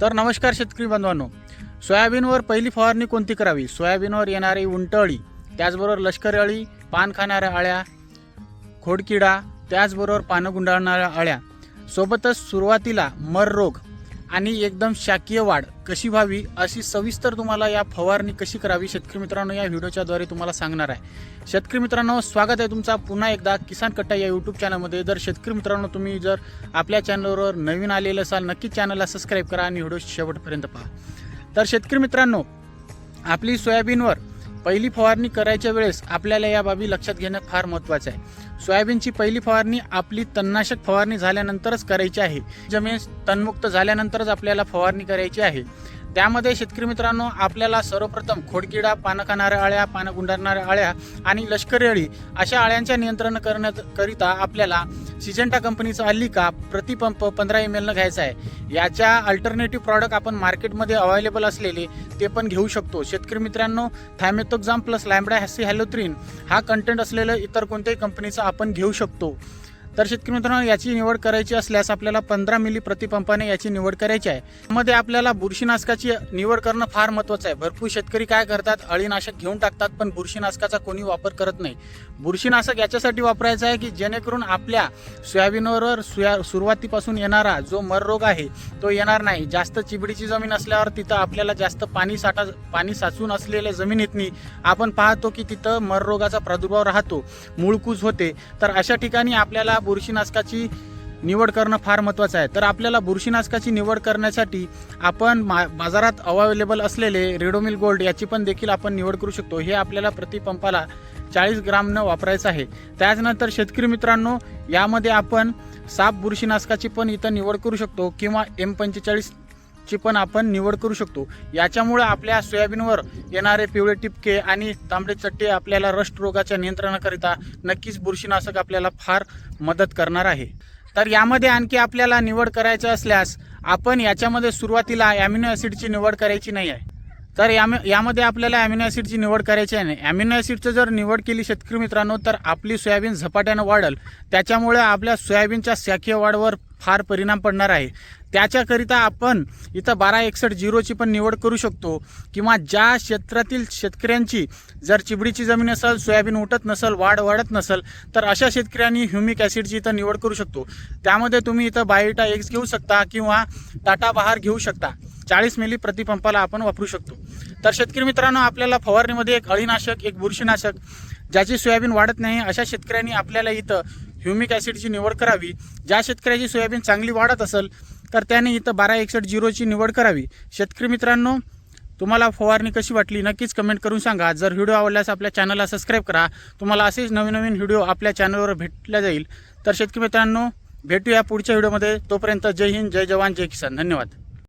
तर नमस्कार शेतकरी बांधवांनो. सोयाबीनवर पहिली फवारणी कोणती करावी? सोयाबीनवर येणारी उंटअळी त्याचबरोबर लष्करी अळी पान खाणाऱ्या अळ्या खोडकिडा त्याचबरोबर पानं गुंडाळणाऱ्या अळ्या. सोबतच सुरुवातीला मर रोग आणि एकदम शाकीय वाढ कशी व्हावी अशी सविस्तर तुम्हाला या फवारणी कशी करावी शेतकरी मित्रांनो या व्हिडिओच्या द्वारे तुम्हाला सांगणार आहे. शेतकरी मित्रांनो स्वागत आहे तुमचा पुन्हा एकदा किसान कट्टा या यूट्यूब चॅनलमध्ये जर शेतकरी मित्रांनो तुम्ही जर आपल्या चॅनलवर नवीन आलेलं असाल नक्कीच चॅनलला सबस्क्राईब करा आणि व्हिडिओ शेवटपर्यंत पहा. तर शेतकरी मित्रांनो आपली सोयाबीनवर पहिली फवारणी करायच्या वेळेस आपल्याला या बाबी लक्षात घेणं फार महत्त्वाचं आहे. सोयाबीनची पहिली फवारणी आपली तणनाशक फवारणी झाल्यानंतरच करायची आहे. जमीन तणमुक्त झाल्यानंतरच आपल्याला फवारणी करायची आहे. त्यामध्ये शेतकरी मित्रांनो आपल्याला सर्वप्रथम खोडकिडा पानं खाणाऱ्या अळ्या पानं गुंडाळणाऱ्या अळ्या आणि लष्करी अळी अशा अळ्यांच्या नियंत्रण करण्यात करिता आपल्याला सिजंटा कंपनीचा अल्लिका प्रतिपंप पंधरा एम एलनं घ्यायचा आहे. याच्या अल्टरनेटिव्ह प्रॉडक्ट आपण मार्केटमध्ये अवेलेबल असलेले ते पण घेऊ शकतो. शेतकरी मित्रांनो थायमेथोक्झाम प्लस लॅम्बडा हॅसी हॅलोथ्रीन हा कंटेंट असलेलं इतर कोणत्याही कंपनीचा आपण घेऊ शकतो. तर शेतकरी मित्रांनो याची निवड करायची असल्यास आपल्याला पंधरा मिली प्रतिपंपाने याची निवड करायची आहे. त्यामध्ये आपल्याला बुरशीनाशकाची निवड करणं फार महत्त्वाचं आहे. भरपूर शेतकरी काय करतात अळीनाशक घेऊन टाकतात पण बुरशीनाशकाचा कोणी वापर करत नाही. बुरशीनाशक याच्यासाठी वापरायचं आहे की जेणेकरून आपल्या सोयाबीनवर सुया सुरुवातीपासून येणारा जो मररोग आहे तो येणार नाही. जास्त चिबडीची जमीन असल्यावर तिथं आपल्याला जास्त पाणी साठा पाणी साचून असलेल्या जमिनीतनी आपण पाहतो की तिथं मररोगाचा प्रादुर्भाव राहतो मूळकूज होते. तर अशा ठिकाणी आपल्याला बुरशीनाशकाची निवड करणं फार महत्त्वाचं आहे. तर आपल्याला बुरशीनाशकाची निवड करण्यासाठी आपण मा बाजारात अवेलेबल असलेले रेडोमिल गोल्ड याची पण देखील आपण निवड करू शकतो. हे आपल्याला प्रतिपंपाला चाळीस ग्रामनं वापरायचं आहे. त्याचनंतर शेतकरी मित्रांनो यामध्ये आपण साप बुरशीनाशकाची पण इथं निवड करू शकतो किंवा एम पंचेचाळीस ची पण आपण निवड करू शकतो. याच्यामुळे आपल्या सोयाबीनवर येणारे पिवळे टिपके आणि तांबडे चट्टे आपल्याला रस्ट रोगाच्या नियंत्रणाकरिता नक्कीच बुरशीनाशक आपल्याला फार मदत करणार आहे. तर यामध्ये आणखी आपल्याला निवड करायचं असल्यास आपण याच्यामध्ये सुरुवातीला ॲमिनो ॲसिडची निवड करायची नाही आहे. तर याम यामध्ये आपल्याला ॲमिनो ॲसिडची निवड करायची आहे. नाही ॲमिनो ॲसिडचं जर निवड केली शेतकरी मित्रांनो तर आपली सोयाबीन झपाट्यानं वाढेल. त्याच्यामुळे आपल्या सोयाबीनच्या शाखीय वाढवर फार परिणाम पडणार आहे. त्याच्याकरिता आपण इथं बारा एकसष्ट झिरोची पण निवड करू शकतो किंवा ज्या क्षेत्रातील शेतकऱ्यांची जर चिबडीची जमीन असेल सोयाबीन उठत नसेल वाढ वाढत नसेल तर अशा शेतकऱ्यांनी ह्युमिक ॲसिडची इथं निवड करू शकतो. त्यामध्ये तुम्ही इथं बायोटा एक्स घेऊ शकता किंवा टाटा बहार घेऊ शकता. चाळीस मिली प्रतिपंपाला आपण वापरू शकतो. तर शेतकरी मित्रांनो आपल्याला फवारणीमध्ये एक अळीनाशक एक बुरशीनाशक ज्याची सोयाबीन वाढत नाही अशा शेतकऱ्यांनी आपल्याला इथं ह्युमिक ॲसिडची निवड करावी. ज्या शेतकऱ्याची सोयाबीन चांगली वाढत असेल तर त्याने इथं बारा एकसष्ट झिरोची निवड करावी. शेतकरी मित्रांनो तुम्हाला फवारणी कशी वाटली नक्कीच कमेंट करून सांगा. जर व्हिडिओ आवडल्यास आपल्या चॅनलला सबस्क्राईब करा. तुम्हाला असेच नवीन नवीन व्हिडिओ आपल्या चॅनलवर भेटल्या जाईल. तर शेतकरी मित्रांनो भेटूया पुढच्या व्हिडिओमध्ये. तोपर्यंत जय हिंद जय जवान जय किसान. धन्यवाद.